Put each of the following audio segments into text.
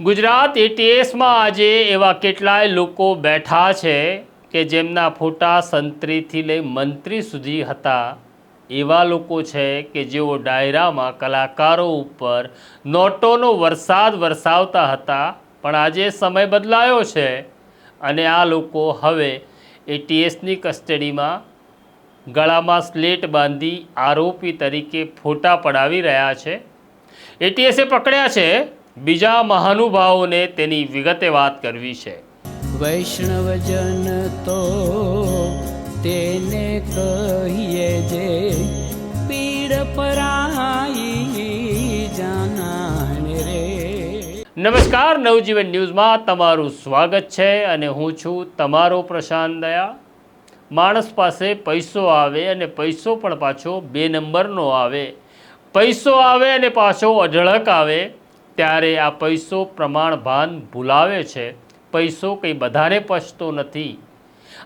ગુજરાત એટીએસમાં આજે એવા કેટલાય લોકો બેઠા છે કે જેમના ફોટા સંત્રીથી લઈ મંત્રી સુધી હતા. એવા લોકો છે કે જેઓ ડાયરામાં કલાકારો ઉપર નોટોનો વરસાદ વરસાવતા હતા, પણ આજે સમય બદલાયો છે અને આ લોકો હવે એટીએસની કસ્ટડીમાં ગળામાં સ્લેટ બાંધી આરોપી તરીકે ફોટા પડાવી રહ્યા છે. એટીએસે પકડ્યા છે બીજા મહાનુભાવોને તેની વિગતે વાત કરવી છે. વૈષ્ણવજન તો તેને કહીએ જે પીડ પરાઈ જાનાને રે. નમસ્કાર નવજીવન ન્યૂઝમાં તમારું સ્વાગત છે અને હું છું તમારો પ્રશાંત દયા. માણસ પાસે પૈસો આવે અને પૈસો પણ પાછો બે નંબરનો આવે. પૈસો આવે અને પાછો અઢળક આવે. ત્યારે આ પૈસો પ્રમાણભાન ભૂલાવે છે. પૈસો કંઈ બધાને પચતો નથી.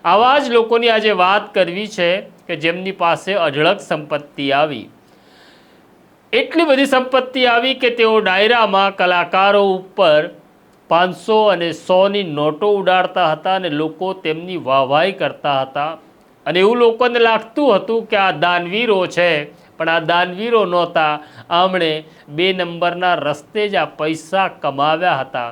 આવા જ લોકોની આજે વાત કરવી છે કે જેમની પાસે અઢળક સંપત્તિ આવી. એટલી બધી સંપત્તિ આવી કે તેઓ ડાયરામાં કલાકારો ઉપર પાંચસો અને સોની નોટો ઉડાડતા હતા અને લોકો તેમની વાહવાહી કરતા હતા. અને એવું લોકોને લાગતું હતું કે આ દાનવીરો છે પણ આ દાનવીરો નહોતા. આમણે બે નંબરના રસ્તે જ આ પૈસા કમાવ્યા હતા.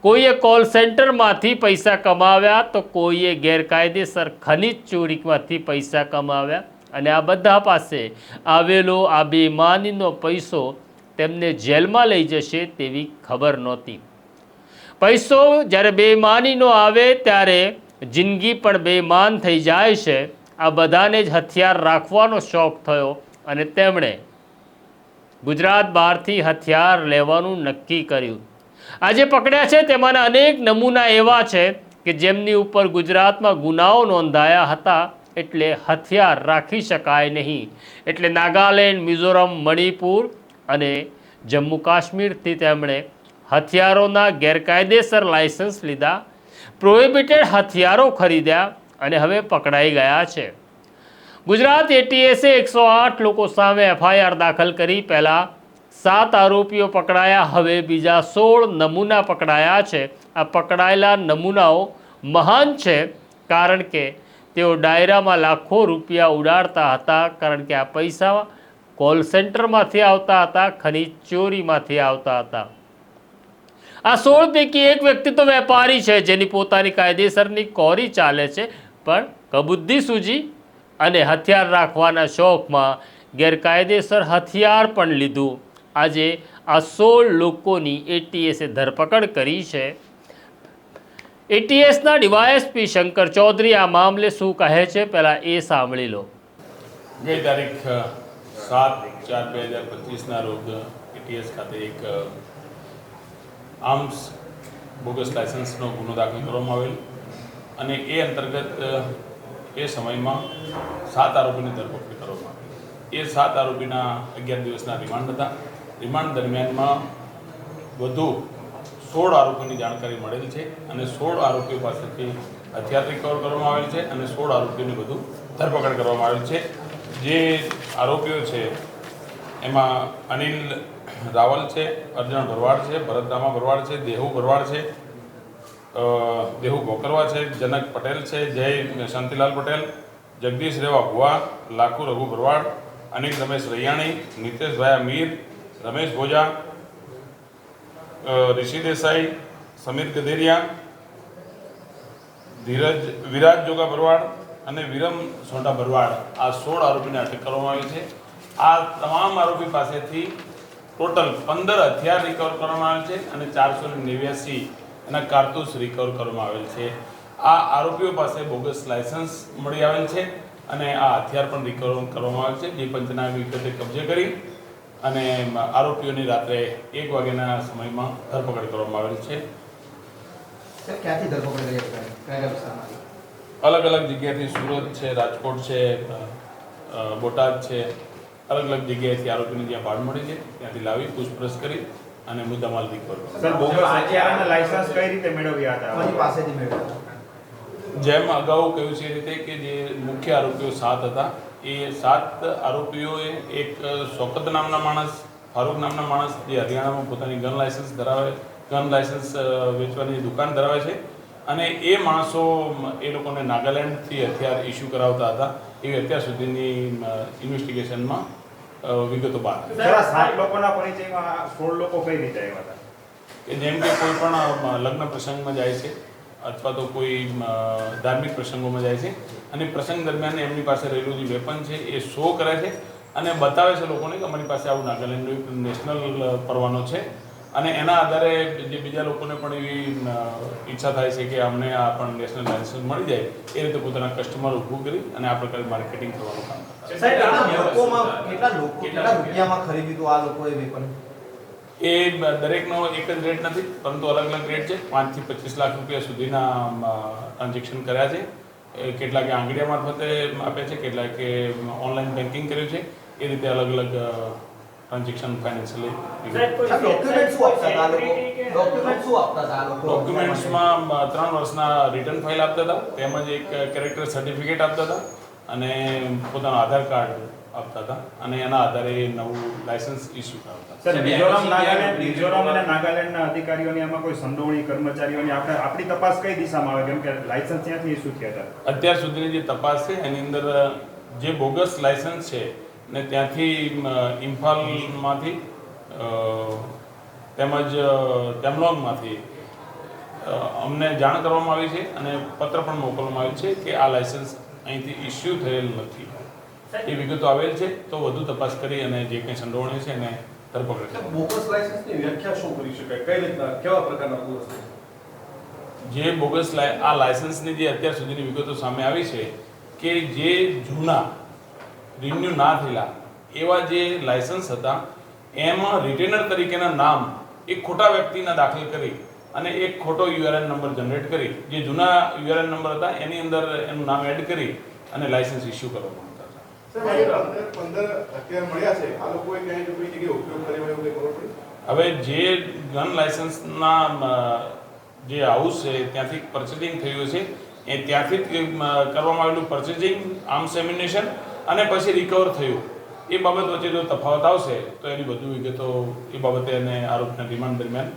કોઈએ કોલ સેન્ટરમાંથી પૈસા કમાવ્યા તો કોઈએ ગેરકાયદેસર ખનિજ ચોરીમાંથી પૈસા કમાવ્યા. અને આ બધા પાસે આવેલો આ બેમાનીનો પૈસો તેમને જેલમાં લઈ જશે તેવી ખબર નહોતી. પૈસો જ્યારે બેમાનીનો આવે ત્યારે જિંદગી પણ બેમાન થઈ જાય છે. આ બધાને જ હથિયાર રાખવાનો શોખ થયો. અને તેમણે ગુજરાત બહારથી હથિયાર લેવાનું નક્કી કર્યું. આજે પકડ્યા છે તેમાંના અનેક નમૂના એવા છે કે જેમની ઉપર ગુજરાતમાં ગુનાઓ નોંધાયા હતા એટલે હથિયાર રાખી શકાય નહીં. એટલે નાગાલેન્ડ, મિઝોરમ, મણિપુર અને જમ્મુ કાશ્મીરથી તેમણે હથિયારોના ગેરકાયદેસર લાયસન્સ લીધા. પ્રોહિબિટેડ હથિયારો ખરીદ્યા અને હવે પકડાઈ ગયા છે. ગુજરાત એટીએસે એકસો આઠ લોકો સામે એફઆઈઆર દાખલ કરી પહેલાં સાત આરોપીઓ પકડાયા, હવે બીજા સોળ નમૂના પકડાયા છે. આ પકડાયેલા નમૂનાઓ મહાન છે કારણ કે તેઓ ડાયરામાં લાખો રૂપિયા ઉડાડતા હતા કારણ કે આ પૈસા કોલ સેન્ટરમાંથી આવતા હતા, ખનીજ ચોરીમાંથી આવતા હતા. આ સોળ પૈકી એક વ્યક્તિ તો વેપારી છે જેની પોતાની કાયદેસરની કોરી ચાલે છે, પણ કબુદ્ધિ સૂજી અને હથિયાર રાખવાના શોખમાં ગેરકાયદેસર હથિયાર પણ લીધું. આજે આ સોળ લોકોની એટીએસે ધરપકડ કરી છે. એટીએસના ડીવાયએસપી શંકર ચૌધરી આ મામલે શું કહે છે પહેલાં એ સાંભળી લો. બે તારીખ સાત ચાર બે હજાર પચીસના રોજ એટીએસ ખાતે એક આર્મ્સ બોગસ લાયસન્સનો ગુનો દાખલ કરવામાં આવેલ. અને એ અંતર્ગત એ સમયમાં સાત આરોપીની ધરપકડ કરવામાં આવી. એ સાત આરોપીના અગિયાર દિવસના રિમાન્ડ હતા. રિમાન્ડ દરમિયાનમાં વધુ સોળ આરોપીની જાણકારી મળેલ છે અને સોળ આરોપીઓ પાસેથી હથિયાર રિકવર કરવામાં આવેલ છે અને સોળ આરોપીઓની વધુ ધરપકડ કરવામાં આવેલ છે. જે આરોપીઓ છે, એમાં અનિલ રાવલ છે, અર્જણ ભરવાડ છે, ભરતરામા ભરવાડ છે, દેહુ ભરવાડ છે દેહુ ગોકરવા છે, જનક પટેલ છે, જય શાંતિલાલ પટેલ, જગદીશ રેવા ભુવા, લાખુ રઘુ ભરવાડ, અનિલ રમેશ રૈયાણી નિતેશભાઈ મીર, રમેશ ભોજા ઋષિ દેસાઈ, સમીર ગધેરિયા, ધીરજ, વિરાજ જોગા ભરવાડ અને વિરમ સોટા ભરવાડ આ સોળ આરોપીને અટક કરવામાં આવી છે. આ તમામ આરોપી પાસેથી ટોટલ પંદર હથિયાર રિકવર કરવામાં આવે છે અને ચારસો નેવ્યાસી એના કારતૂસ રિકવર કરવામાં આવેલ છે. આ આરોપીઓ પાસે બોગસ લાયસન્સ મળી આવેલ છે અને આ હથિયાર પણ રિકવર કરવામાં આવેલ છે. જે પંચના વિગતે કબજે કરી અને આરોપીઓની રાત્રે એક વાગ્યાના સમયમાં ધરપકડ કરવામાં આવેલ છે. ક્યાંથી ધરપકડ કરી કયા કયા વિસ્તારમાંથી અલગ અલગ જગ્યાએથી સુરત છે રાજકોટ છે બોટાદ છે. અલગ અલગ જગ્યાએથી આરોપીને જ્યાં ભાડ મળી છે ત્યાંથી લાવી પૂછપરછ કરી. અને મુદ્દામાલ રિકવર. સર બોગસ હથિયારના લાયસન્સ કઈ રીતે મેળવ્યા હતા? કોની પાસેથી મેળવ્યા જેમ અગાઉ કહ્યું છે એ રીતે કે જે મુખ્ય આરોપીઓ સાત હતા એ સાત આરોપીઓએ એક શોકત નામના માણસ ફારૂક નામના માણસ જે હરિયાણામાં પોતાની ગન લાયસન્સ ધરાવે ગન લાયસન્સ વેચવાની દુકાન ધરાવે છે. અને એ માણસો એ લોકોને નાગાલેન્ડથી હથિયાર ઇસ્યુ કરાવતા હતા. એવી અત્યાર સુધીની ઇન્વેસ્ટિગેશનમાં વિગતો બહાર. સાત લોકોના પરિચયમાં સોળ લોકો કઈ રીતે આવ્યા હતા કે જેમ કે કોઈ પણ લગ્ન પ્રસંગમાં જાય છે અથવા તો કોઈ ધાર્મિક પ્રસંગોમાં જાય છે અને પ્રસંગ દરમિયાન એમની પાસે રહેલું જે વેપન છે એ શો કરે છે અને બતાવે છે લોકોને કે અમારી પાસે આવું નાગાલેન્ડનો નેશનલ પરવાનો છે અને એના આધારે જે બીજા લોકોને પણ એવી ઈચ્છા થાય છે કે અમને આ પણ નેશનલ લાયસન્સ મળી જાય એ રીતે પોતાના કસ્ટમર ઊભું કરી અને આ પ્રકારે માર્કેટિંગ કરવાનું કામ કરતા એ દરેકનો એક જ રેટ નથી પરંતુ અલગ અલગ રેટ છે. પાંચથી પચીસ લાખ રૂપિયા સુધીના ટ્રાન્ઝેક્શન કર્યા છે. કેટલાકે આંગળીયા મારફતે આપે છે કેટલાકે ઓનલાઈન બેન્કિંગ કર્યું છે. એ રીતે અલગ અલગ ટ્રાન્ઝેક્શન ફાઇનાન્શિયલી ડોક્યુમેન્ટ શું આપતા હતા લોકો? ડોક્યુમેન્ટ શું આપતા હતા લોકો? ડોક્યુમેન્ટ્સમાં ત્રણ વર્ષના રિટર્ન ફાઇલ આપતા હતા. તેમજ એક કેરેક્ટર સર્ટિફિકેટ આપતા હતા. અને પોતાનો આધાર કાર્ડ આપતા હતા. અને એના આધારે નવું લાયસન્સ ઇસ્યુ કરતા. સર મિઝોરમ નાગાલેન્ડ મિઝોરમ અને નાગાલેન્ડના અધિકારીઓની આમાં કોઈ સંડોવણી કર્મચારીઓની આપણે આપણી તપાસ કઈ દિશામાં આવે? કેમ કે લાયસન્સ ત્યાંથી ઇસ્યુ થયા હતા. અત્યાર સુધીની જે તપાસ છે એની અંદર જે બોગસ લાયસન્સ છે ને ત્યાંથી ઇમ્ફાલમાંથી તેમજ તેમલોંગમાંથી અમને જાણ કરવામાં આવી છે અને પત્ર પણ મોકલવામાં આવ્યું છે કે આ લાયસન્સ અહીંથી ઇસ્યુ થયેલ નથી. એ વિગતો આવેલ છે તો વધુ તપાસ કરી અને જે કંઈ સંડોવણી છે એને ધરપકડ બોગસ લાયસન્સની વ્યાખ્યા શું કરી શકાય? કઈ રીતના કેવા પ્રકારના બોગસ જે બોગસ આ લાયસન્સની જે અત્યાર સુધીની વિગતો સામે આવી છે કે જે જૂના રિન્યુ ના થયેલા. એવા જે લાયસન્સ હતા એમાં રિટેનર તરીકેના નામ એક ખોટા વ્યક્તિના દાખલ કરી અને એક ખોટો યુઆરએન નંબર જનરેટ કરી. જે જૂના યુઆરએન નંબર હતા એની અંદર એનું નામ એડ કરી અને લાયસન્સ ઇસ્યુ કરવામાં હતા. હવે જે ગન લાયસન્સના જે હાઉસ છે ત્યાંથી પરચેસિંગ થયું છે એ ત્યાંથી કરવામાં આવેલું પરચેસિંગ આર્મ્સ એમ્યુનેશન અને પછી રિકવર થયું. એ બાબત વચ્ચે જો તફાવત આવશે તો એની વધુ વિગતો એ બાબતે એને આરોપના રિમાન્ડ દરમિયાન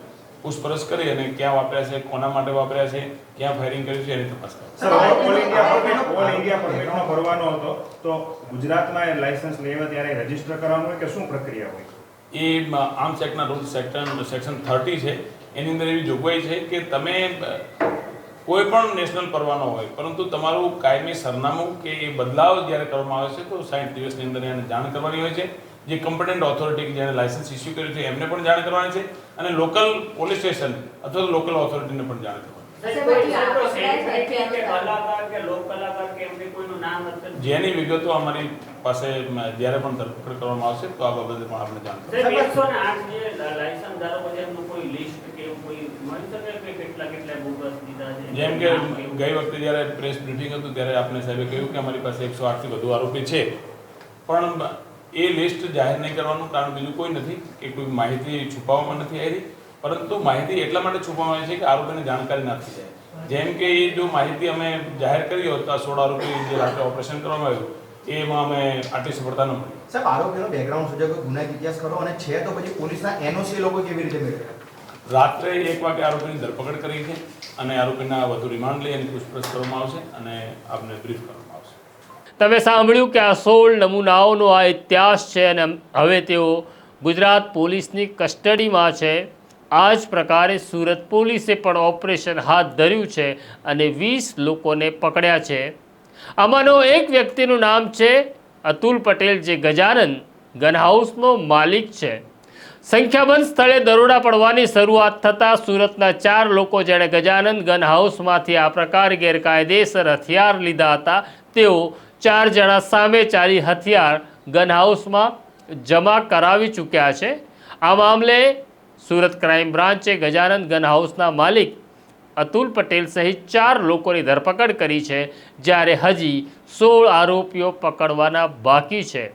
પૂછપરછ કરી અને ક્યાં વાપર્યા છે કોના માટે વાપર્યા છે ક્યાં ફાયરિંગ કર્યું છે એની તપાસ કરશે sir all India permit all India પરમિટનો ભરવાનો હતો. તો ગુજરાતમાં લાયસન્સ લેવા ત્યારે રજિસ્ટર કરવાનું હોય કે શું પ્રક્રિયા હોય? એ આર્મ્સ એક્ટના રૂલ સેક્શન સેક્શન થર્ટી છે. એની અંદર એવી જોગવાઈ છે કે તમે કોઈ પણ નેશનલ પરવાનો હોય પરંતુ તમારું કાયમી સરનામું કે એ બદલાવ જ્યારે કરવામાં આવે છે તો સાઠ દિવસની અંદર એને જાણ કરવાની હોય છે. જે કમ્પટન્ટ ઓથોરિટી જેને લાયસન્સ ઇસ્યુ કર્યું છે એમને પણ જાણ કરવાની છે અને લોકલ પોલીસ સ્ટેશન અથવા તો લોકલ ઓથોરિટીને પણ જાણ કરવાની જેની વિગતો અમારી પાસે જ્યારે પણ ધરપકડ કરવામાં આવશે તો આ બાબતે પણ આપણે જાણ કરશું. જેમ કે ગઈ વખતે જ્યારે પ્રેસ બ્રિફિંગ હતું, ત્યારે આપણે સાહેબે કહ્યું કે અમારી પાસે એકસો આઠથી વધુ આરોપી છે. પણ એ લિસ્ટ જાહેર નહીં કરવાનું કારણ બીજું કોઈ નથી કે કોઈ માહિતી છુપાવવામાં નથી આવી. પરંતુ માહિતી એટલા માટે છુપાવવામાં આવી છે કે આરોપીને જાણકારી ના થઈ જાય. જેમ કે એ જો માહિતી અમે જાહેર કરી હોત તો આ સોળ આરોપી જે રાત્રે ઓપરેશન કરવામાં આવ્યું, એમાં અમે આટલી સફળતા ન મળી. સાહેબ, આરોપીનો બેકગ્રાઉન્ડ કોઈ ગુનાહિત ઇતિહાસ કરો અને છે તો પછી પોલીસના એનઓસી લોકો કેવી રીતે મેળવ્યા રાત્રે એક વાગે આરોપીની ધરપકડ કરી છે અને આરોપીના વધુ રિમાન્ડ લઈ એની પૂછપરછ કરવામાં આવશે અને આપને બ્રીફ કરવામાં આવશે. તમે સાંભળ્યું કે આ સોળ નમૂનાઓનો આ ઇતિહાસ છે અને હવે તેઓ ગુજરાત પોલીસની કસ્ટડીમાં છે. આ જ પ્રકારે સુરત પોલીસે પણ ઓપરેશન હાથ ધર્યું છે અને વીસ લોકોને પકડ્યા છે. આમાંનો એક વ્યક્તિનું નામ છે અતુલ પટેલ, જે ગજાનન ગન હાઉસનો માલિક છે. સંખ્યાબંધ સ્થળે દરોડા પડવાની શરૂઆત થતાં સુરતના ચાર લોકો, જેણે ગજાનંદ ગન હાઉસમાંથી આ પ્રકાર ગેરકાયદેસર હથિયાર લીધા હતા, તેઓ ચાર જણા સામે ચાલી હથિયાર ગન હાઉસમાં જમા કરાવી ચૂક્યા છે. આ મામલે સુરત ક્રાઇમ બ્રાન્ચે ગજાનંદ ગન હાઉસના માલિક અતુલ પટેલ સહિત ચાર લોકોની ધરપકડ કરી છે, જ્યારે હજી સોળ આરોપીઓ પકડવાના બાકી છે.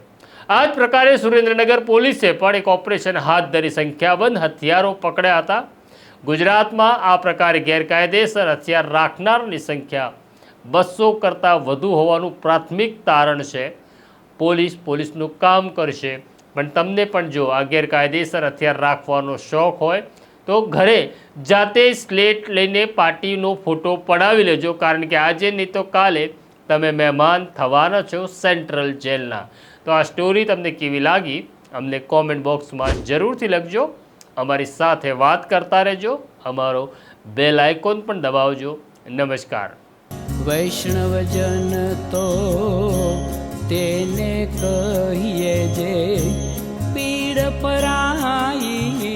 આ જ પ્રકારે સુરેન્દ્રનગર પોલીસે પણ એક ઓપરેશન હાથ ધરી સંખ્યાબંધ હથિયારો પકડ્યા હતા. ગુજરાતમાં આ પ્રકારે ગેરકાયદેસર હથિયાર રાખનારની સંખ્યા બસો કરતાં વધુ હોવાનું પ્રાથમિક તારણ છે. પોલીસ પોલીસનું કામ કરશે. પણ તમને પણ જો આ ગેરકાયદેસર હથિયાર રાખવાનો શોખ હોય, તો ઘરે જાતે સ્લેટ લઈને પાર્ટીનો ફોટો પડાવી લેજો. કારણ કે આજે નહીં તો કાલે તમે મહેમાન થવાના છો સેન્ટ્રલ જેલના. તો આ સ્ટોરી તમને કેવી લાગી? અમને કોમેન્ટ બોક્સમાં જરૂરથી લખજો. અમારી સાથે વાત કરતા રહેજો. અમારો બેલ આઇકોન પણ દબાવજો. નમસ્કાર. વૈષ્ણવજન તો તેને કહીએ જે પીડ પરાઈ